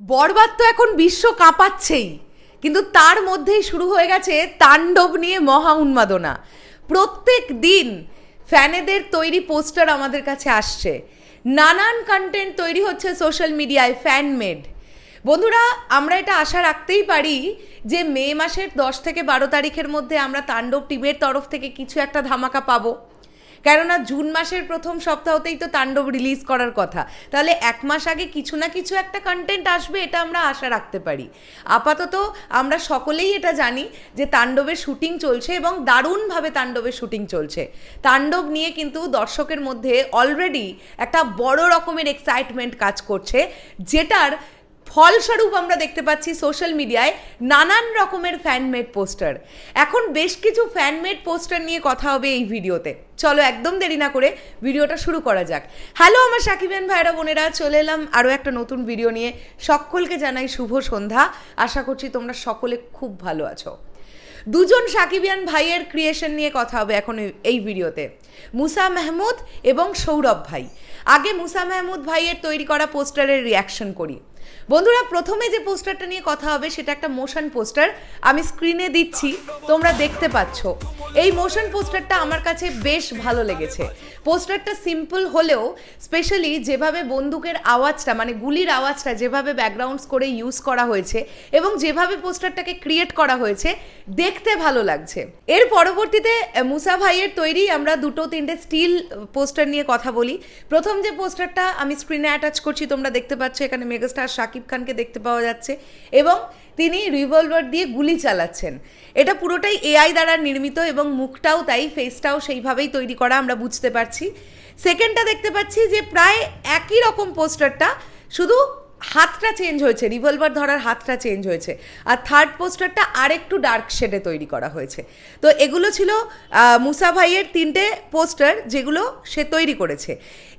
বরবাদ তো এখন বিশ্ব কাঁপাচ্ছেই, কিন্তু তার মধ্যেই শুরু হয়ে গেছে তাণ্ডব নিয়ে মহা উন্মাদনা। প্রত্যেক দিন ফ্যানেদের তৈরি পোস্টার আমাদের কাছে আসছে। নানান কন্টেন্ট তৈরি হচ্ছে সোশ্যাল মিডিয়ায় ফ্যান মেড বন্ধুরা, আমরা এটা আশা রাখতেই পারি যে মে মাসের দশ থেকে বারো তারিখের মধ্যে আমরা তাণ্ডব টিমের তরফ থেকে কিছু একটা ধামাকা পাবো। কেননা জুন মাসের প্রথম সপ্তাহতেই তো তাণ্ডব রিলিজ করার কথা। তাহলে এক মাস আগে কিছু না কিছু একটা কন্টেন্ট আসবে, এটা আমরা আশা রাখতে পারি। আপাতত আমরা সকলেই এটা জানি যে তাণ্ডবের শুটিং চলছে এবং দারুণভাবে তাণ্ডবের শুটিং চলছে। তাণ্ডব নিয়ে কিন্তু দর্শকের মধ্যে অলরেডি একটা বড় রকমের এক্সাইটমেন্ট কাজ করছে, যেটার ফলস্বরূপ আমরা দেখতে পাচ্ছি সোশ্যাল মিডিয়ায় নানান রকমের ফ্যানমেড পোস্টার এখন বেশ কিছু ফ্যানমেড পোস্টার নিয়ে কথা হবে এই ভিডিওতে। চলো একদম দেরি না করে ভিডিওটা শুরু করা যাক। হ্যালো আমার সাকিবেন ভাইরা বোনেরা, চলে এলাম আরও একটা নতুন ভিডিও নিয়ে। সকলকে জানাই শুভ সন্ধ্যা। আশা করছি তোমরা সকলে খুব ভালো আছো। দুজন সাকিবিয়ান ভাইয়ের ক্রিয়েশন নিয়ে কথা হবে এখন এই- ভিডিওতে। মুসা মাহমুদ এবং সৌরভ ভাই। আগে মুসা মাহমুদ ভাইয়ের তৈরি করা পোস্টারের রিয়াকশন করি। বন্ধুরা, প্রথমে যে পোস্টারটা নিয়ে কথা হবে সেটা একটা মোশন পোস্টার আমি স্ক্রিনে দিচ্ছি, তোমরা দেখতে পাচ্ছ। এই মোশন পোস্টারটা আমার কাছে বেশ ভালো লেগেছে। পোস্টারটা সিম্পল হলেও স্পেশালি যেভাবে বন্দুকের আওয়াজটা মানে গুলির আওয়াজটা যেভাবে ব্যাকগ্রাউন্ডস করে ইউজ করা হয়েছে এবং যেভাবে পোস্টারটাকে ক্রিয়েট করা হয়েছে, দেখতে ভালো লাগছে। এর পরবর্তীতে মুসা ভাইয়ের তৈরি আমরা দুটো তিনটে স্টিল পোস্টার নিয়ে কথা বলি। প্রথম যে পোস্টারটা আমি স্ক্রিনে অ্যাটাচ করছি, তোমরা দেখতে পাচ্ছ এখানে মেগাস্টার শাকিব খানকে দেখতে পাওয়া যাচ্ছে এবং তিনি রিভলভার দিয়ে গুলি চালাচ্ছেন। এটা পুরোটাই এআই দ্বারা নির্মিত এবং মুখটাও তাই ফেসটাও সেইভাবেই তৈরি করা আমরা বুঝতে পারছি। সেকেন্ডটা দেখতে পাচ্ছি যে প্রায় একই রকম পোস্টারটা শুধু হাতটা চেঞ্জ হয়েছে রিভলভার ধরার হাতটা চেঞ্জ হয়েছে আর থার্ড পোস্টারটা আরেকটু ডার্ক শেডে তৈরি করা হয়েছে। তো এগুলো ছিল মুসা ভাইয়ের তিনটে পোস্টার যেগুলো সে তৈরি করেছে।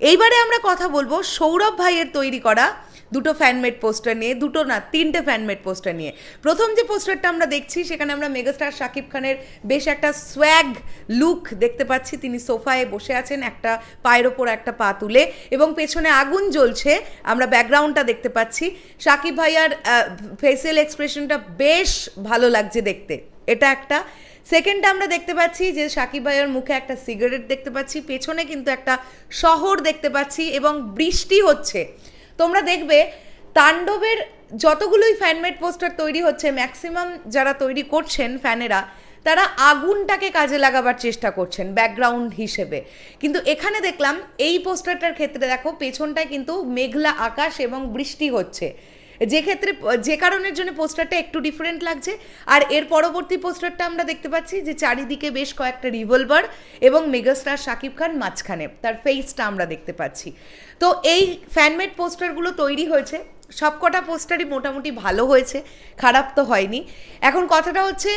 এইবারে আমরা কথা বলব সৌরভ ভাইয়ের তৈরি করা দুটো ফ্যানমেড পোস্টার নিয়ে, দুটো না, তিনটে ফ্যানমেড পোস্টার নিয়ে। প্রথম যে পোস্টারটা আমরা দেখছি, সেখানে আমরা মেগাস্টার শাকিব খানের বেশ একটা সোয়াগ লুক দেখতে পাচ্ছি। তিনি সোফায় বসে আছেন, একটা পায়ের ওপর একটা পা তুলে, এবং পেছনে আগুন জ্বলছে। আমরা ব্যাকগ্রাউন্ডটা দেখতে পাচ্ছি। সাকিব ভাইয়ার ফেসিয়াল এক্সপ্রেশনটা বেশ ভালো লাগছে দেখতে। এটা একটা। সেকেন্ডটা আমরা দেখতে পাচ্ছি যে সাকিব ভাইয়ের মুখে একটা সিগারেট দেখতে পাচ্ছি, পেছনে কিন্তু একটা শহর দেখতে পাচ্ছি এবং বৃষ্টি হচ্ছে। তোমরা দেখবে, তাণ্ডবের যতগুলোই ফ্যানমেড পোস্টার তৈরি হচ্ছে ম্যাক্সিমাম যারা তৈরি করছেন ফ্যানেরা তারা আগুনটাকে কাজে লাগাবার চেষ্টা করছেন ব্যাকগ্রাউন্ড হিসেবে। কিন্তু এখানে দেখলাম, এই পোস্টারটার ক্ষেত্রে দেখো, পেছনটায় কিন্তু মেঘলা আকাশ এবং বৃষ্টি হচ্ছে। যে ক্ষেত্রে, যে কারণের জন্য পোস্টারটা একটু ডিফারেন্ট লাগছে। আর এর পরবর্তী পোস্টারটা আমরা দেখতে পাচ্ছি যে চারিদিকে বেশ কয়েকটা রিভলভার এবং মেগাস্টার শাকিব খান মাঝখানে, তার ফেসটা আমরা দেখতে পাচ্ছি। তো এই ফ্যানমেড পোস্টারগুলো তৈরি হয়েছে। সবকটা পোস্টারই মোটামুটি ভালো হয়েছে, খারাপ তো হয়নি। এখন কথাটা হচ্ছে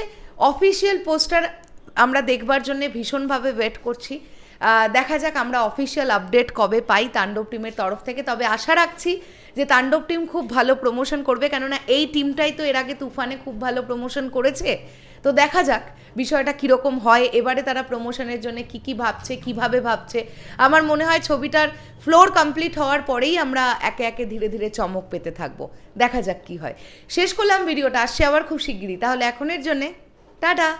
অফিসিয়াল পোস্টার আমরা দেখবার জন্য ভীষণভাবে ওয়েট করছি। দেখা যাক আমরা অফিসিয়াল আপডেট কবে পাই তাণ্ডব টিমের তরফ থেকে। তবে আশা রাখছি যে তাণ্ডব টিম খুব ভালো প্রমোশন করবে, কেননা এই টিমটাই তো এর আগে তুফানে খুব ভালো প্রমোশন করেছে। তো দেখা যাক বিষয়টা কীরকম হয়, এবারে তারা প্রমোশনের জন্য কি কি ভাবছে, কীভাবে ভাবছে। আমার মনে হয় ছবিটার ফ্লোর কমপ্লিট হওয়ার পরেই আমরা একে একে ধীরে ধীরে চমক পেতে থাকব। দেখা যাক কি হয়। শেষ করলাম ভিডিওটা, আসছে আবার খুব শিগগিরই। তাহলে এখনের জন্যে টাটা।